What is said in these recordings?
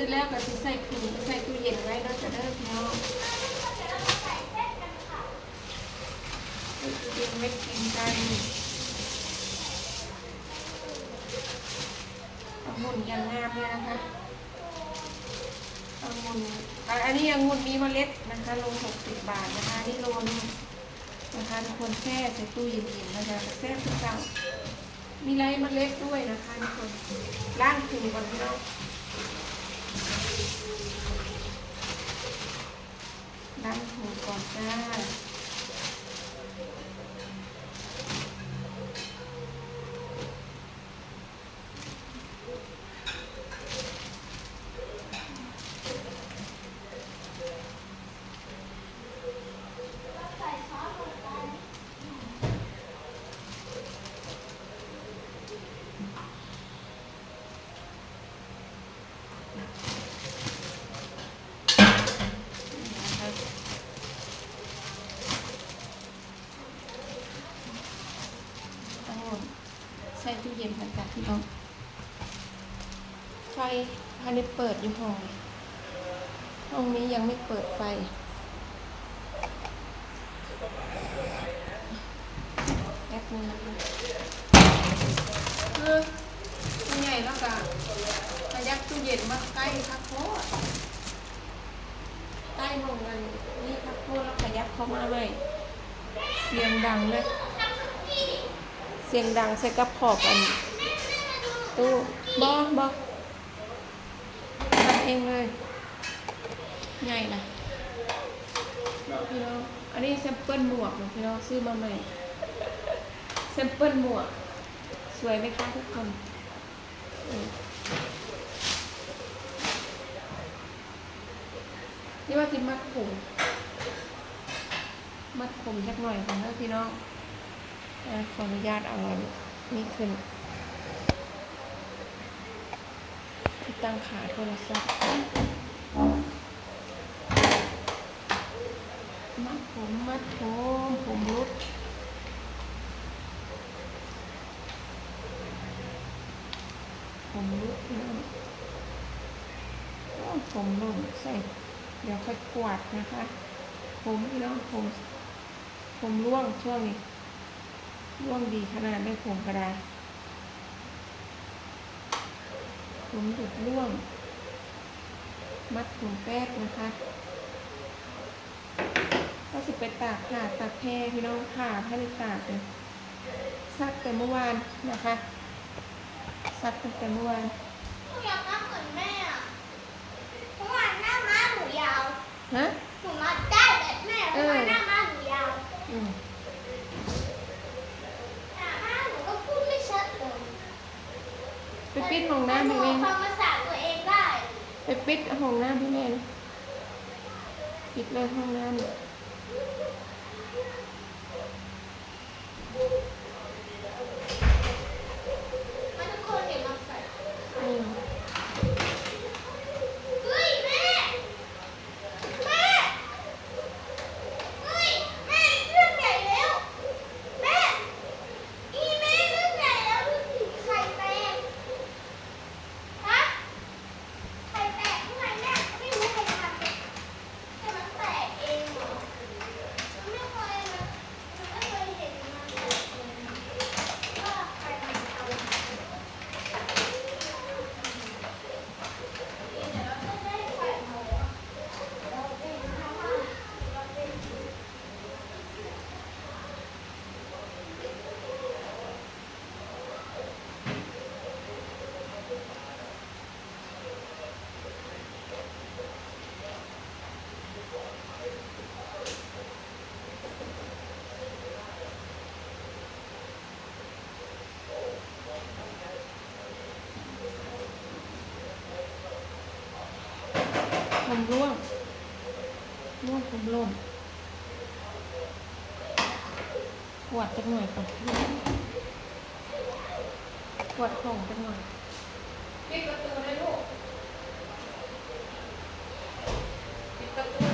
ร็จแล้วก็สิใส่ถุงใส่ตู้เย็นไว้แล้วจะเลิกเนาะตู้เย็นไว้กินกันองุ่นยังงามเลยนะคะองุ่นอันนี้องุ่นมีเมล็ดนะคะโลหกสิบบาทนะคะนี่โลนึงนะคะทุกคนแช่ใส่ตู้เย็นๆนะคะแช่ทุกเจ้ามีไรเมล็ดด้วยนะคะทุกคนล้างถุงก่อนพี่น้อง ล้างถุงก่อนจ้า ทั้งหมดใส่ตู้เย็ นกันจ้ะพี่น้องไฟภายในเปิดอยู่ห้องนี้ห้องนี้ยังไม่เปิดไฟ แอปนี้คือตัวใหญ่แล้วก็ขยับตู้เย็นมาใกล้คักโคใกล้มองกันนี่คักโคแล้วขยับเข้ามาเลยเสียงดังเลย เสียงดังใส่กับขอบอัน ตู้บอบอทำเองเลยใหญ่นะพี่น้องอันนี้แซมเปิลหมวกนะพี่น้องซื้อมาใหม่แซมเปิลหมวก สวยไหมคะทุกคนนี่ว่าสิมัดผมมัดผมสักหน่อยก่อนนะพี่น้องขออนุญาตเอาอันนี่ขึ้นที่ ตั้งขาโทรศัพท์มัดผมมัดผมผมรุดผมรุดนะโอ้ผมหล่นใส่ เดี๋ยวค่อยกวาดนะคะ ผมพี่น้องผม ผมร่วงช่วงนี้ร่วงดีขนาดได้ผมก็ได้ ผมหยุดร่วง มัดผมแป๊บนะคะก็สิไปตากผ้าตากแพรพี่น้องผ้าผ้าในตากเลยซักแต่เมื่อวานนะคะ ซักตั้งแต่เมื่อวานอยากนั่งเหมือนแม่อะเพราะว่าหน้าม้าหนูยาว ฮะ หนูมาได้แบบแม่เพราะว่าหน้าม้าหนูยาว อืม หน้าม้าหนูก็พูดไม่ชัดเลย ไปปิดห้ องน้ำหนูให้แม่ฟังภาษาตัวเองได้ ไปปิดห้องน้ำให้แม่นะปิดเลยห้องน้ำเนี่ย มาทุกคนเห็นมาใส่ อืม เฮ้ยแม่แม่เฮ้ยแม่เรื่องใหญ่แล้วแม่อีแม่เรื่องใหญ่แล้วดูสิไข่แตกฮะไข่แตกข้างในแม่ไม่รู้ใครทำแต่มันแตกเองเหรอมันไม่เคยมันมันไม่เคยเห็นมันแตกเองว่าใครมันทำ ผมร่วงร่วงผมร่วงปวดจังหน่อยก่อนปวดห้องจังหน่อยปิดประตูเลยลูกปิดประตู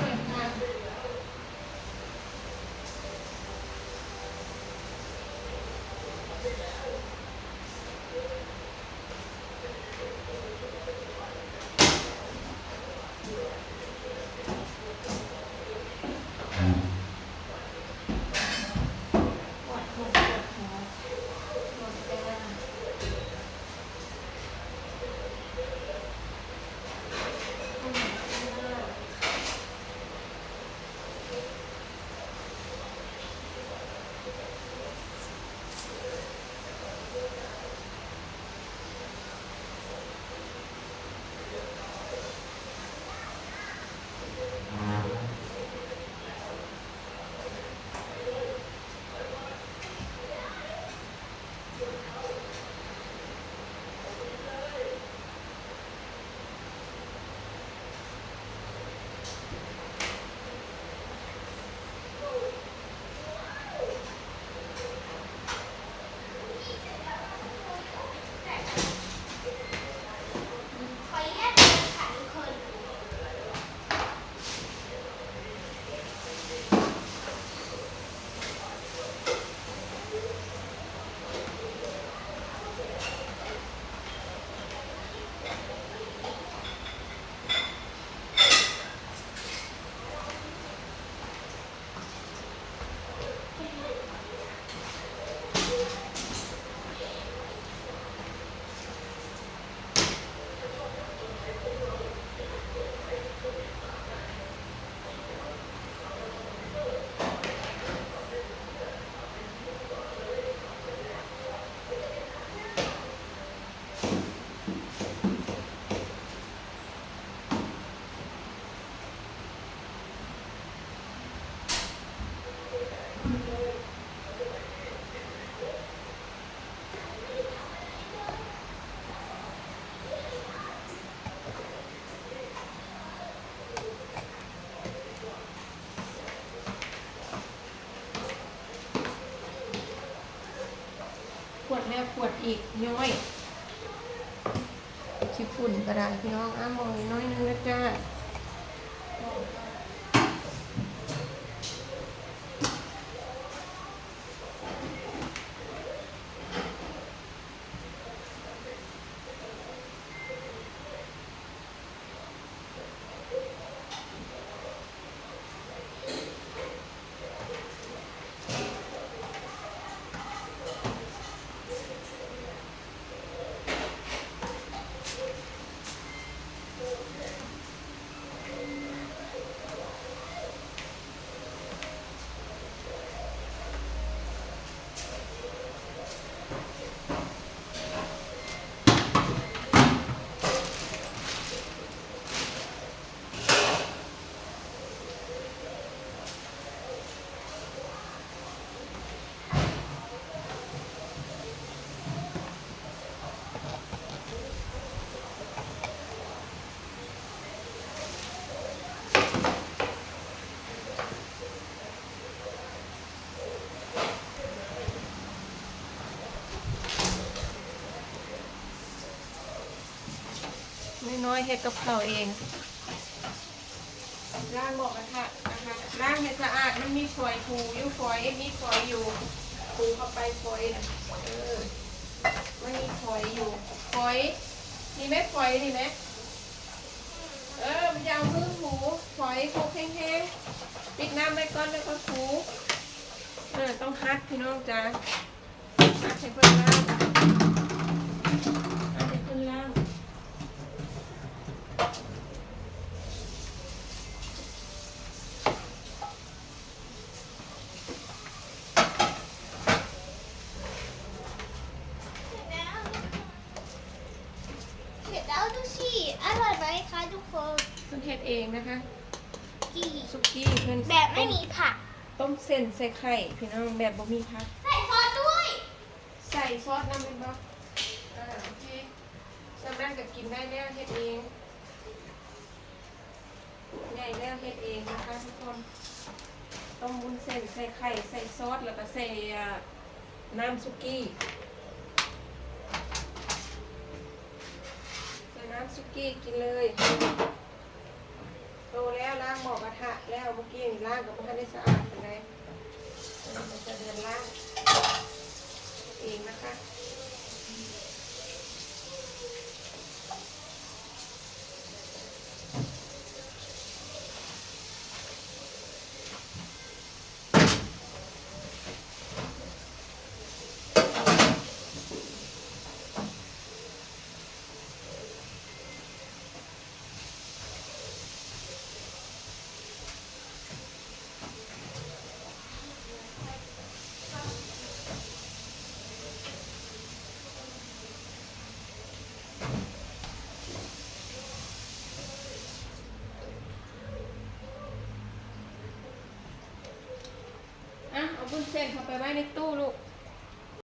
อีกย้อยขี้ฝุ่นกระดาษพี่น้องอ้ามองน้อยนึงนะจ้า อยเฮ็ดกับข้าเองล้างหมอกกระทะนะคะล้างให้สะอาดมันมีฝอยถูอยู่ฝอยมีฝอยอยู่ถูเข้าไปฝอยนะเออมันมีฝอยอยู่ฝอยมีไหมฝอยนี่ไหมเออมันจะเอามือถูฝอยถูแห้งๆปิดน้ำไว้ก่อนแล้วก็ถูเออต้องฮัดพี่น้องจ้าฮัดให้เพื่อนล้างฮัดให้เพื่อนล้าง เสร็จแล้วดูสิอร่อยไหมคะทุกคน เพื่อนเฮ็ดเองนะคะ กี่ซุกี้เพื่อนแบบไม่มีผัก ต้มเส้นใส่ไข่พี่น้องแบบบ่มีผัก ใส่ซอสด้วย ใส่ซอสน้ำเป็นบ่อ่าโอเคสำนักก็กินได้แล้วเฮ็ดเองใหญ่แล้วเฮ็ดเองนะคะทุกคน ต้มวุ้นเส้นใส่ไข่ใส่ซอสแล้วก็ใส่อ่าน้ำซุกี้ ใส่น้ำซุกี้กินเลยโตแล้างหม้อกระทะแล้วเมื่อกี้นี่ล้างกับพันได้สะอาดเป็นไงจะเดินล้างเองนะคะ อะเอาบุญเส้นเข้า ไปไว้ในตู้ลูก